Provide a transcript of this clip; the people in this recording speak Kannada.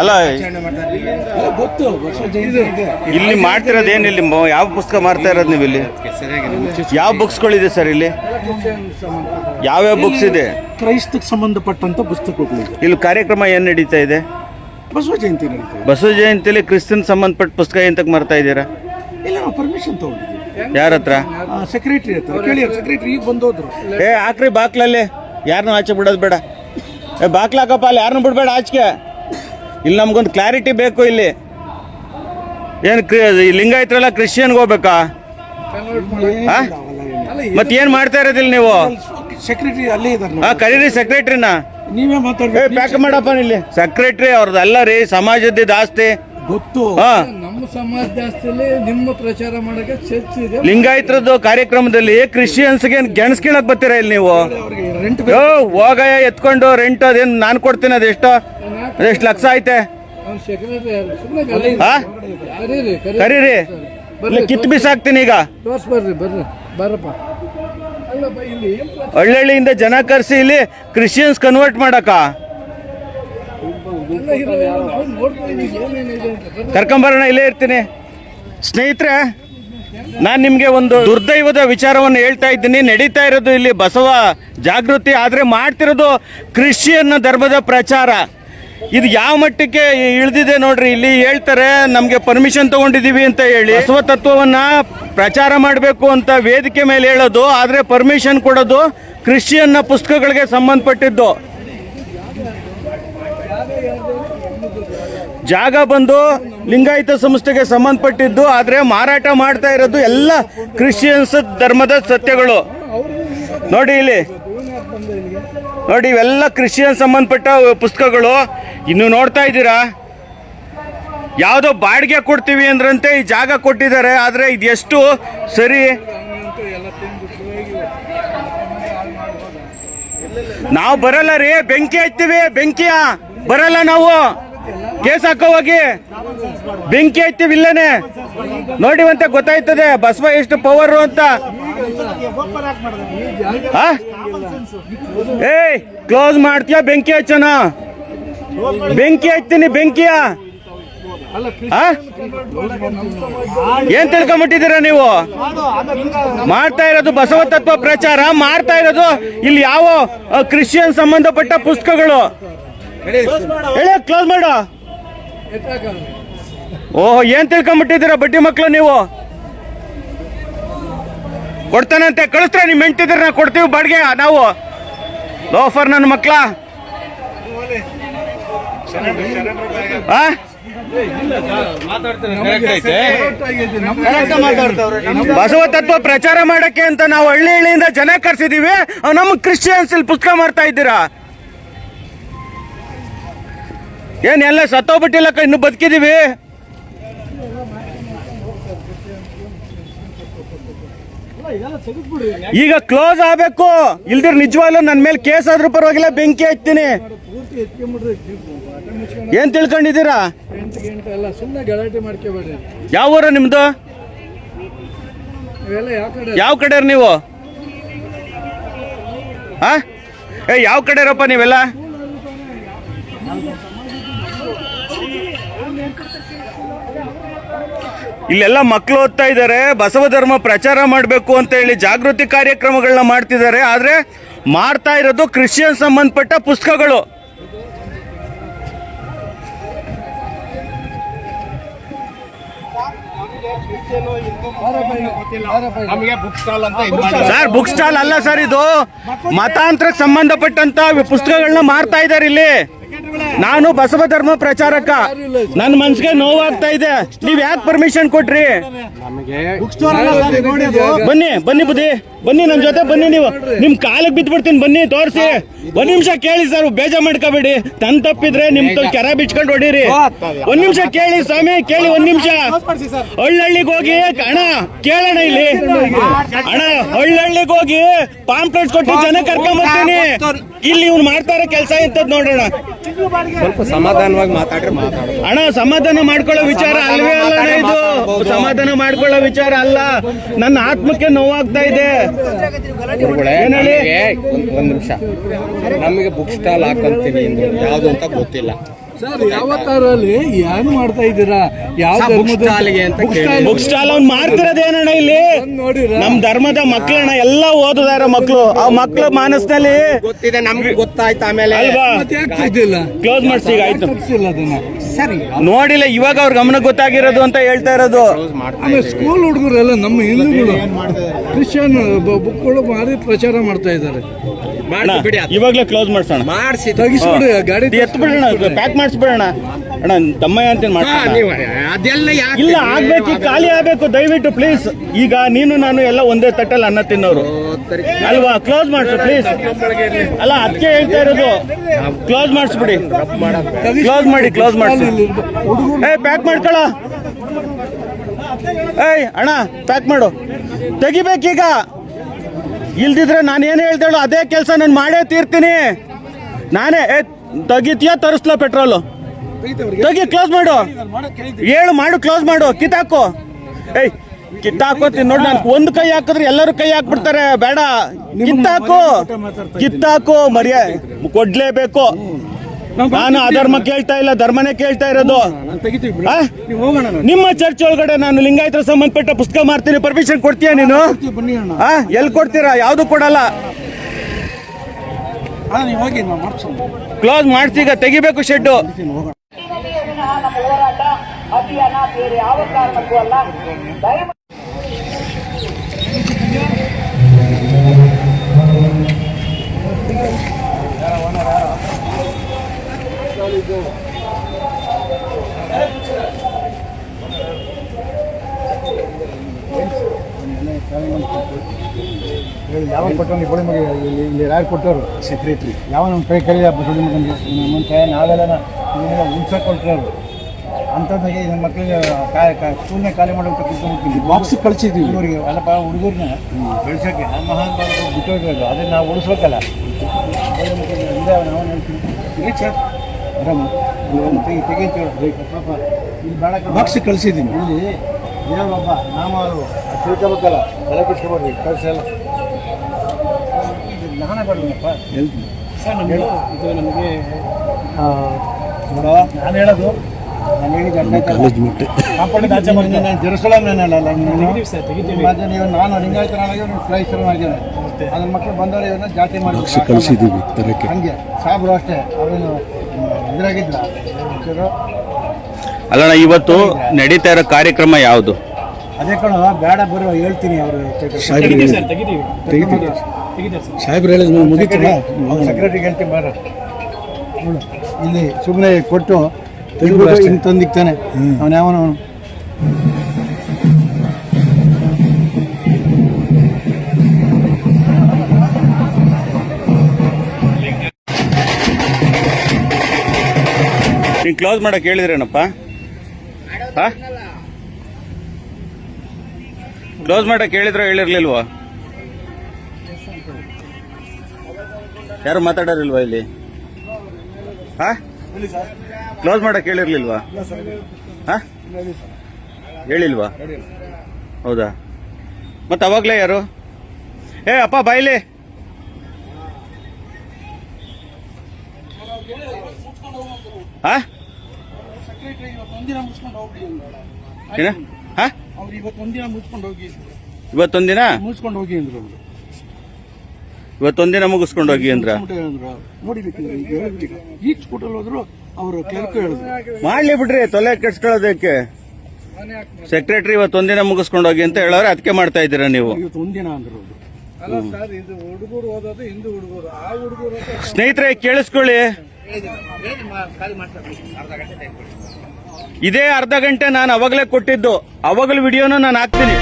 ಅಲ್ಲ ಇಲ್ಲಿ ಮಾಡ್ತಿರೋದು ಏನು ಇಲ್ಲಿ ಯಾವ ಪುಸ್ತಕ ಮಾರ್ತಾ ಇರೋದು ನೀವು ಇಲ್ಲಿ ಯಾವ ಬುಕ್ಸ್ಗಳಿದೆ ಸರ್ ಇಲ್ಲಿ? ಯಾವ್ಯಾವ ಬುಕ್ಸ್ ಇದೆ? ಕ್ರೈಸ್ತಕ್ಕೆ ಸಂಬಂಧಪಟ್ಟಂತ ಪುಸ್ತಕಗಳು ಇಲ್ಲಿ ಕಾರ್ಯಕ್ರಮ ಏನು ನಡೀತಾ ಇದೆ? ಬಸವ ಜಯಂತಿ ಬಸವ ಜಯಂತಿಲಿ ಕ್ರಿಸ್ತನ್ ಸಂಬಂಧಪಟ್ಟ ಪುಸ್ತಕ ಎಂತಕ್ಕೆ ಮಾರ್ತಾ ಇದ್ದೀರಾ? ಇಲ್ಲ ನಾವು ಪರ್ಮಿಷನ್ ತಗೊಂಡಿದ್ದೀವಿ. ಯಾರ ಹತ್ರ? ಸೆಕ್ರೆಟರಿ ಹತ್ರ. ಕೇಳಿ ಸೆಕ್ರೆಟರಿ ಈಗ ಬಂದೋದ್ರು. ಏ ಹಾಕ್ರಿ ಬಾಕ್ಲಲ್ಲಿ. ಯಾರನ್ನೂ ಆಚೆ ಬಿಡೋದು ಬೇಡ. ಏ ಬಾಕ್ಲಾಕಪ್ಪ ಅಲ್ಲಿ ಯಾರನ್ನೂ ಬಿಡಬೇಡ ಆಚೆಗೆ. ಇಲ್ಲಿ ನಮ್ಗೊಂದು ಕ್ಲಾರಿಟಿ ಬೇಕು ಇಲ್ಲಿ. ಏನು ಲಿಂಗಾಯತರೆಲ್ಲ ಕ್ರಿಶ್ಚಿಯನ್ಗೆ ಹೋಗ್ಬೇಕಾ? ಮತ್ತೆ ಏನು ಮಾಡ್ತಾ ಇರೋದಿಲ್ಲ ನೀವು? ಸೆಕ್ರೆಟರಿ ಅಲ್ಲೇ ಆ ಕರೀರಿ ಸೆಕ್ರೆಟ್ರಿನ ನೀವೇ ಏ ಮಾತಾಡ್ಬೇಕು ಪ್ಯಾಕ್ ಮಾಡಪ್ಪ ಇಲ್ಲಿ. ಸೆಕ್ರೆಟ್ರಿ ಅವ್ರದ್ದೆಲ್ಲ ರೀ ಸಮಾಜದ ಆಸ್ತಿ ಗೊತ್ತು. ಹಾ. ನಮ್ಮ ಸಮಾಜ ಆಸ್ತಿಯಲ್ಲಿ ನಿಮ್ಮ ಪ್ರಚಾರ ಮಾಡಕ್ಕೆ ಚರ್ಚ್ ಇದೆ. ಲಿಂಗಾಯತರದ್ದು ಕಾರ್ಯಕ್ರಮದಲ್ಲಿ ಕ್ರಿಶ್ಚಿಯನ್ಸ್ಗೆ ಗೆಣಸ್ಕಿಣಕ್ ಬರ್ತೀರಾ ಇಲ್ಲಿ ನೀವು? ರೆಂಟ್ ಯೋ ಹೋಗಯ್ಯ ಎತ್ಕೊಂಡು ರೆಂಟ್ ಅದೇನು ನಾನು ಕೊಡ್ತೀನಿ ಅದೆಷ್ಟೋ ಅದೆಷ್ಟು ಲಕ್ಷ ಐತೆ? ಸುಮ್ಮನೆ ಹಾ ಕರೀರಿ ಕರೀರಿ. ಇಲ್ಲ ಕಿತ್ ಬಿಸಾಕ್ತೀನಿ ಈಗ. ತೋರ್ಸ್ ಬರ್ರಿ ಬರ್ರಿ. ಬರಪ್ಪ. ಅಲ್ಲಪ್ಪ ಇಲ್ಲಿ ಏನ್ ಪ್ರ- ಹಳ್ಳಿಯಿಂದ ಜನ ಕರ್ಸಿ ಇಲ್ಲಿ ಕ್ರಿಶ್ಚಿಯನ್ಸ್ ಕನ್ವರ್ಟ್ ಮಾಡಕ ಎಲ್ಲ ಇರೋದು ನಾವು ನೋಡ್ತೀವಿ ಏನೇನಿದೆ ಅಂತ ಬರ್ರಿ. ಕರ್ಕೊಂಬರೋಣ, ಇಲ್ಲೇ ಇರ್ತೀನಿ. ಸ್ನೇಹಿತರೆ, ನಾನು ನಿಮಗೆ ಒಂದು ದುರ್ದೈವದ ವಿಚಾರವನ್ನು ಹೇಳ್ತಾ ಇದ್ದೀನಿ. ನಡೀತಾ ಇರೋದು ಇಲ್ಲಿ ಬಸವ ಜಾಗೃತಿ, ಆದರೆ ಮಾಡ್ತಿರೋದು ಕ್ರಿಶ್ಚಿಯನ್ ಧರ್ಮದ ಪ್ರಚಾರ. ಇದು ಯಾವ ಮಟ್ಟಕ್ಕೆ ಇಳಿದಿದೆ ನೋಡ್ರಿ, ಇಲ್ಲಿ ಹೇಳ್ತಾರೆ, ನಮಗೆ ಪರ್ಮಿಷನ್ ತಗೊಂಡಿದ್ದೀವಿ ಅಂತ ಹೇಳಿ. ಬಸವ ತತ್ವವನ್ನ ಪ್ರಚಾರ ಮಾಡಬೇಕು ಅಂತ ವೇದಿಕೆ ಮೇಲೆ ಹೇಳೋದು, ಆದರೆ ಪರ್ಮಿಷನ್ ಕೊಡೋದು ಕ್ರಿಶ್ಚಿಯನ್ನ ಪುಸ್ತಕಗಳಿಗೆ ಸಂಬಂಧಪಟ್ಟಿದ್ದು. ಜಾಗ ಬಂದು ಲಿಂಗಾಯತ ಸಂಸ್ಥೆಗೆ ಸಂಬಂಧಪಟ್ಟಿದ್ದು, ಆದರೆ ಮಾರಾಟ ಮಾಡ್ತಾ ಇರೋದು ಎಲ್ಲ ಕ್ರಿಶ್ಚಿಯನ್ಸ್ ಧರ್ಮದ ಸತ್ಯಗಳು. ನೋಡಿ ಇಲ್ಲಿ. ನೋಡಿ ಇವೆಲ್ಲ ಕ್ರಿಶ್ಚಿಯನ್ ಸಂಬಂಧಪಟ್ಟ ಪುಸ್ತಕಗಳು. ಇನ್ನು ನೋಡ್ತಾ ಇದ್ದೀರಾ? ಯಾವುದೋ ಬಾಡಿಗೆ ಕೊಡ್ತೀವಿ ಅಂದ್ರಂತೆ ಈ ಜಾಗ ಕೊಟ್ಟಿದ್ದಾರೆ, ಆದರೆ ಇದೆಷ್ಟು ಸರಿ? ನಾವು ಬರಲ್ಲ ರೀ, ಬೆಂಕಿ ಹಚ್ತೀವಿ, ಬೆಂಕಿಯ. ಬರಲ್ಲ ನಾವು. ಕೇಸ್ ಹಾಕೋ ಹೋಗಿ. ಬೆಂಕಿ ಹಚ್ತೀವಿ ಇಲ್ಲೇನೆ ನೋಡಿವಂತೆ ಗೊತ್ತಾಯ್ತದೆ. ಬಸವ ಎಷ್ಟು ಪವರ್ ಅಂತ? ಏಯ್ ಕ್ಲೋಸ್ ಮಾಡ್ತೀಯ ಬೆಂಕಿ ಹಚ್ಚೋಣ ಬೆಂಕಿ ಹಚ್ತೀನಿ ಬೆಂಕಿಯ? ಏನ್ ತಿಳ್ಕೊಂಬಿಟ್ಟಿದ್ದೀರಾ ನೀವು? ಮಾಡ್ತಾ ಇರೋದು ಬಸವ ತತ್ವ ಪ್ರಚಾರ, ಮಾಡ್ತಾ ಇರೋದು ಇಲ್ಲಿ ಯಾವ ಕ್ರಿಶ್ಚಿಯನ್ ಸಂಬಂಧಪಟ್ಟ ಪುಸ್ತಕಗಳು. ಹೇಳಿ. ಕ್ಲೋಸ್ ಮಾಡು. ಓಹ್ ಏನ್ ತಿಳ್ಕೊಂಬಿಟ್ಟಿದ್ದೀರಾ ಬಡ್ಡಿ ಮಕ್ಕಳು ನೀವು? ಕೊಡ್ತಾನಂತೆ ಕಳಿಸ್ತಾರೆ ನಿಮ್ ಹೆಂಡ್ತಿದ್ರೆ ನಾವು ಕೊಡ್ತೀವಿ ಬಾಡಿಗೆ ನಾವು. ಲೋಫರ್ ನನ್ನ ಮಕ್ಳ. ಆ? ಬಸವ ತತ್ವ ಪ್ರಚಾರ ಮಾಡಕ್ಕೆ ಅಂತ ನಾವು ಹಳ್ಳಿ ಹಳ್ಳಿಯಿಂದ ಜನ ಕರ್ಸಿದೀವಿ. ನಮ್ಗೆ ನಮ್ಮ ಕ್ರಿಶ್ಚಿಯನ್ಸ್ ಇಲ್ಲಿ ಪುಸ್ತಕ ಮಾಡ್ತಾ ಇದ್ದೀರಾ? ಏನ್ ಎಲ್ಲ ಸತ್ತೋಗ್ಬಿಟ್ಟಿಲ್ಲಕ್ಕ ಇನ್ನು ಬದುಕಿದೀವಿ. ಈಗ ಕ್ಲೋಸ್ ಆಗ್ಬೇಕು. ಇಲ್ದಿರ್ ನಿಜವಾಗ್ಲೂ ನನ್ನ ಮೇಲೆ ಕೇಸ್ ಆದ್ರೂ ಪರವಾಗಿಲ್ಲ, ಬೆಂಕಿ ಮುಚ್ಕೊಂಡು ಏನ್ ತಿಳ್ಕೊಂಡಿದ್ದೀರಾ? ಯಾವ ಊರ ನಿಮ್ದು? ಯಾವ ಕಡೆ ನೀವು? ಯಾವ ಕಡೆ ಇರಪ್ಪ ನೀವೆಲ್ಲ? ಇಲ್ಲೆಲ್ಲ ಮಕ್ಕಳು ಓದ್ತಾ ಇದ್ದಾರೆ. ಬಸವ ಧರ್ಮ ಪ್ರಚಾರ ಮಾಡಬೇಕು ಅಂತ ಹೇಳಿ ಜಾಗೃತಿ ಕಾರ್ಯಕ್ರಮಗಳನ್ನ ಮಾಡ್ತಿದ್ದಾರೆ. ಆದರೆ ಮಾಡ್ತಾ ಇರೋದು ಕ್ರಿಶ್ಚಿಯನ್ ಸಂಬಂಧಪಟ್ಟ ಪುಸ್ತಕಗಳು. ಸರ್ ಬುಕ್ ಸ್ಟಾಲ್ ಅಲ್ಲ ಸರ್ ಇದು. ಮತಾಂತರಕ್ಕೆ ಸಂಬಂಧಪಟ್ಟಂತ ಪುಸ್ತಕಗಳನ್ನ ಮಾರ್ತಾ ಇದ್ದಾರೆ ಇಲ್ಲಿ. ನಾನು ಬಸವ ಧರ್ಮ ಪ್ರಚಾರಕ. ನನ್ನ ಮನ್ಸಿಗೆ ನೋವಾಗ್ತಾ ಇದೆ. ನೀವ್ ಯಾಕೆ ಪರ್ಮಿಷನ್ ಕೊಟ್ರಿ? ಬನ್ನಿ ಬನ್ನಿ ಬುದ್ಧಿ. ಬನ್ನಿ ನನ್ನ ಜೊತೆ ಬನ್ನಿ ನೀವು. ನಿಮ್ ಕಾಲಿಗೆ ಬಿದ್ಬಿಡ್ತೀನಿ ಬನ್ನಿ, ತೋರಿಸಿ. ಒಂದ್ ನಿಮಿಷ ಕೇಳಿ ಸರ್, ಬೇಜ ಮಾಡ್ಕೋಬೇಡಿ. ತನ್ ತಪ್ಪಿದ್ರೆ ನಿಮ್ ಕೆರ ಬಿಚ್ಕೊಂಡು ಹೊಡೀರಿ. ಒಂದ್ ನಿಮಿಷ ಕೇಳಿ ಸ್ವಾಮಿ, ಕೇಳಿ ಒಂದ್ ನಿಮಿಷ. ಹಳ್ಳಹಳ್ಳಿಗೆ ಹೋಗಿ, ಅಣ್ಣ ಕೇಳೋಣ ಇಲ್ಲಿ. ಅಣ್ಣ ಹಳ್ಳಹಳ್ಳಿಗೆ ಹೋಗಿ ಪಾಂಪ್ಲೆಟ್ಸ್ ಕೊಟ್ಟು ಜನ ಕರ್ಕೊಂಡ್ ಬರ್ತೀನಿ. ಇಲ್ಲಿ ಇವ್ನು ಮಾಡ್ತಾರ ಕೆಲಸ ಇಂಥದ್ ನೋಡೋಣ. ಸ್ವಲ್ಪ ಸಮಾಧಾನವಾಗಿ ಮಾತಾಡ್ರಿ ಮಾತಾಡೋದು. ಅಣ್ಣ ಸಮಾಧಾನ ಮಾಡ್ಕೊಳ್ಳೋ ವಿಚಾರ ಅಲ್ವೇ ಅಲ್ಲ ಇದು? ಸಮಾಧಾನ ಮಾಡ್ಕೊಳ್ಳೋ ವಿಚಾರ ಅಲ್ಲ. ನನ್ನ ಆತ್ಮಕ್ಕೆ ನೋವಾಗ್ತಾ ಇದೆ. ಏನ್ ಹೇಳಿ? ಒಂದ್ ಒಂದ್ ನಿಮಿಷ. ನಮಗೆ ಬುಕ್ ಸ್ಟಾಲ್ ಹಾಕಂತೀನಿ ಯಾವ್ದು ಅಂತ ಗೊತ್ತಿಲ್ಲ. ಸರ್ ಯಾವತ್ತಾರಲ್ಲಿ ಏನ್ ಮಾಡ್ತಾ ಇದ್ದೀರಾ? ಯಾವ ಧರ್ಮದ. ಬುಕ್ ಸ್ಟಾಲ್ ಅವ್ನು ಮಾಡ್ತಿರೋದೇನಣ್ಣ ಇಲ್ಲಿ? ನೋಡಿರ? ನಮ್ ಧರ್ಮದ ಮಕ್ಕಳಣ್ಣ ಎಲ್ಲ ಓದುದಾರ ಮಕ್ಕಳು ಆ ಮಕ್ಕಳ ಮಾನಸದಲ್ಲಿ ಗೊತ್ತಿದೆ ನಮ್ಗೆ ಗೊತ್ತಾಯ್ತು ಆಮೇಲೆ. ಅಲ್ವಾ? ಕ್ಲೋಸ್ ಮಾಡ್ಸಿ ಈಗ ಆಯ್ತು. ಅದನ್ನ? ಸರಿ ನೋಡಿಲ್ಲ ಇವಾಗ ಅವ್ರ ಗಮನ ಗೊತ್ತಾಗಿರೋದು ಅಂತ ಹೇಳ್ತಾ ಇರೋದು. ಆಮೇಲೆ ಸ್ಕೂಲ್ ಹುಡುಗರೆಲ್ಲ ನಮ್ಮ ಹಿಂದೂಗಳು ಕ್ರಿಶ್ಚಿಯನ್ ಬುಕ್ಗಳು ಮಾರಿ ಪ್ರಚಾರ ಮಾಡ್ತಾ ಇದ್ದಾರೆ. ಇವಾಗ್ಲೇ ಕ್ಲೋಸ್ ಮಾಡ್ಸೋಣ. ಮಾಡಿಸಿ ತೆಗಿಸ್ಬಿಡಿ ಗಾಡಿ ಎತ್ಬಿಡೋಣ ಪ್ಯಾಕ್ ಮಾಡಿಸ್ಬಿಡೋಣ ಅಣ್ಣ ತಮ್ಮಯ್ಯ ಅಂತ ಅದೆಲ್ಲ ಇಲ್ಲ ಆಗ್ಬೇಕು ಖಾಲಿ ಆಗ್ಬೇಕು ದಯವಿಟ್ಟು ಪ್ಲೀಸ್ ಈಗ ನೀನು ನಾನು ಎಲ್ಲ ಒಂದೇ ತಟ್ಟಲ್ಲಿ ಅನ್ನ ತಿನ್ನೋರು. ಅಲ್ವಾ? ಕ್ಲೋಸ್ ಮಾಡಿಸು ಪ್ಲೀಸ್ ಅಲ್ಲ ಅದಕ್ಕೆ ಹೇಳ್ತಾ ಇರೋದು ಕ್ಲೋಸ್ ಮಾಡಿಸ್ಬಿಡಿ. ಕ್ಲೋಸ್ ಮಾಡಿ ಕ್ಲೋಸ್ ಮಾಡಿಸಿ. ಏ ಪ್ಯಾಕ್ ಮಾಡ್ಕೊಳ. ಏಯ್ ಅಣ್ಣ ಪ್ಯಾಕ್ ಮಾಡು. ತೆಗಿಬೇಕೀಗ. ಇಲ್ದಿದ್ರೆ ನಾನು ಏನು ಹೇಳ್ದೇಳು ಅದೇ ಕೆಲಸ ನಾನು ಮಾಡೇ ತೀರ್ತೀನಿ. ನಾನೇ ತೆಗಿತೀಯ, ತರಿಸ್ಲ ಪೆಟ್ರೋಲು? ತೆಗಿ ಕ್ಲೋಸ್ ಮಾಡು. ಹೇಳು ಮಾಡು ಕ್ಲೋಸ್ ಮಾಡು, ಕಿತ್ತಾಕು. ಏಯ್ ಕಿತ್ತಾಕೋತೀನಿ ನೋಡಿ ನಾನು. ಒಂದು ಕೈ ಹಾಕಿದ್ರೆ ಎಲ್ಲರೂ ಕೈ ಹಾಕ್ಬಿಡ್ತಾರೆ, ಬೇಡ. ಕಿತ್ತಾಕು ಕಿತ್ತಾಕು, ಮರ್ಯಾ, ಕೊಡ್ಲೇಬೇಕು. ನಾನು ಅಧರ್ಮ ಕೇಳ್ತಾ ಇಲ್ಲ ಧರ್ಮನೇ ಕೇಳ್ತಾ ಇರೋದು. ನಿಮ್ಮ ಚರ್ಚ್ ಒಳಗಡೆ ನಾನು ಲಿಂಗಾಯತರ ಸಂಬಂಧಪಟ್ಟ ಪುಸ್ತಕ ಮಾಡ್ತೀನಿ ಪರ್ಮಿಷನ್ ಕೊಡ್ತೀಯಾ ನೀನು? ಎಲ್ಲಿ ಕೊಡ್ತೀರಾ? ಯಾವ್ದು ಕೊಡಲ್ಲ? ಕ್ಲೋಸ್ ಮಾಡ್ತೀಗ ಈಗ ತೆಗಿಬೇಕು ಶೆಡ್ಡು ಅಭಿಯಾನ ಬೇರೆ ಯಾವ ಕಾರಣಕ್ಕೂ ಅಲ್ಲ. ದಯಮಾಡಿ ಯಾವ ಕೊಟ್ಟರು ಕೊಡಿ ಮಗ ಇಲ್ಲಿ ಇಲ್ಲಿ ಯಾರು ಕೊಟ್ಟರು ಸೆಕ್ರೆಟ್ರಿ ಯಾವ ನಮ್ಮ ಕೈ ಕೈ ಗೋಳಿ ಮಗನಿಗೆ ಮುಂಚೆ ನಾವೆಲ್ಲ ಇವನ್ನೆಲ್ಲ ಉಳ್ಸಕ್ಕೆ ಕೊಟ್ಟರು ಅಂಥದ್ದಾಗಿ ನಮ್ಮ ಮಕ್ಕಳಿಗೆ ಸ್ಕೂಲ್ನ ಖಾಲಿ ಮಾಡೋಕೆ ಕೂತ್ಕೊಂಡ್ಬಿಡ್ತೀವಿ ಬಾಕ್ಸ್ ಕಳ್ಸಿದೀವಿ. ಹುಡುಗರಿಗೆ ಅಲ್ಲಪ್ಪ ಹುಡುಗರನ್ನ ಬೆಳ್ಸೋಕ್ಕೆ ಆ ಮಹಾನ್ ಬಿಟ್ಟೋಗಿರೋದು ಅದನ್ನು ನಾವು ಉಳಿಸ್ಬೇಕಲ್ಲ. ಗೋಳಿ ಹಿಂದೆ ನಾವು ಸರ್ ಬಾಕ್ಸ್ ಕಳಿಸಿದ್ದೀನಿ. ಇಲ್ಲಿ ಏನಪ್ಪ ನಾಮ ಅದ್. ತಿಳ್ಕೊಬೇಕಲ್ಲ ತಲೆ ನಾನೇ ಬರ್ಲಿಪ್ಪ ಹೇಳ್ತೀನಿ. ಸರ್ ನಮಗೆ ಇದು ನಮಗೆ ನೋಡೋ. ನಾನು ಹೇಳೋದು. ನಾನು ಕಾಂಪೌಂಡ್ ಆಚೆ ನಾನು ಜೆರುಸಲಂ ಮತ್ತೆ ನೀವು ನಾನು ಲಿಂಗಾಯತನಾಗಿ ನೀವು ಕ್ರೈಸ್ತರನಾಗಿದ್ದೇನೆ ಅದನ್ನ ಮಕ್ಕಳು ಬಂದವರು ಇವನ್ನ ಜಾತಿ ಮಾಡಿ ಕಳಿಸಿದ್ದೀವಿ ತರಕ್ಕೆ. ಹಂಗೆ ಸಾಬ್ರು ಅಷ್ಟೇ ಅವರೇನು. ಅಲ್ಲಣ್ಣ ಇವತ್ತು ನಡೀತಾ ಇರೋ ಕಾರ್ಯಕ್ರಮ ಯಾವುದು? ಅದೇ ಕಣ ಬೇಡ ಬರೋ ಹೇಳ್ತೀನಿ ಅವರು ಸಾಹೇಬ್ರು ಹೇಳಿದ್ರು ಮುಗಿತಲ್ಲ ಸೆಕ್ರೆಟರಿಗೆ ಹೇಳ್ತೀನಿ ಬಾರ. ನೋಡು ಇಲ್ಲಿ ಸುಮ್ಮನೆ ಕೊಟ್ಟು ತಂದಿಕ್ತಾನೆ. ಅವನು ಯಾವನ ನೀನು ಕ್ಲೋಸ್ ಮಾಡಕ್ಕೆ ಹೇಳಿದ್ರೇನಪ್ಪ? ಕ್ಲೋಸ್ ಮಾಡಕ್ಕೆ ಹೇಳಿದ್ರ ಹೇಳಿರ್ಲಿಲ್ವ? ಯಾರು ಮಾತಾಡೋರಿಲ್ವಾ ಇಲ್ಲಿ? ಹಾ? ಕ್ಲೋಸ್ ಮಾಡಕ್ಕೆ ಹೇಳಿರ್ಲಿಲ್ವಾ? ಹಾ? ಹೇಳಿಲ್ವಾ? ಹೌದಾ? ಮತ್ತೆ ಅವಾಗ್ಲೇ ಯಾರು? ಏ, ಅಪ್ಪ ಬಾಯ್ಲಿ ಹಾ ಒಂದಿನ ಮುಗಿಸ್ಕೊಂಡು ಹೋಗಿ ಏನ ಹಾ ಅವ್ರು ಇವತ್ತು ಒಂದಿನ ಮುಗಿಸ್ಕೊಂಡು ಹೋಗಿ ಇವತ್ತೊಂದಿನ? ಮುಗಿಸ್ಕೊಂಡು ಹೋಗಿ ಅಂದ್ರು ಇವತ್ತೊಂದಿನ ಮುಗಿಸ್ಕೊಂಡು ಹೋಗಿ ಅಂದ್ರ? ನೋಡಿಬೇಕಿದ್ರೆ ಹೋದ್ರು ಅವರು ಕ್ಲರ್ಕ್ ಹೇಳಿದ್ರು. ಮಾಡ್ಲಿ ಬಿಡ್ರಿ ತೊಲೆ ಕೆಡ್ಸ್ಕೊಳ್ಳೋದಕ್ಕೆ. ಸೆಕ್ರೆಟರಿ ಇವತ್ತೊಂದಿನ ಮುಗಿಸ್ಕೊಂಡು ಹೋಗಿ ಅಂತ ಹೇಳೋರು ಅದಕ್ಕೆ ಮಾಡ್ತಾ ಇದ್ದೀರಾ ನೀವು? ಇವತ್ತು ಒಂದಿನ ಅಂದ್ರು ಸ್ನೇಹಿತರೆ ಕೇಳಿಸ್ಕೊಳ್ಳಿ. ಇದೇ ಅರ್ಧ ಗಂಟೆ ನಾನು ಅವಾಗಲೇ ಕೊಟ್ಟಿದ್ದು. ಅವಾಗಲೂ ವಿಡಿಯೋನ ನಾನು ಹಾಕ್ತೀನಿ.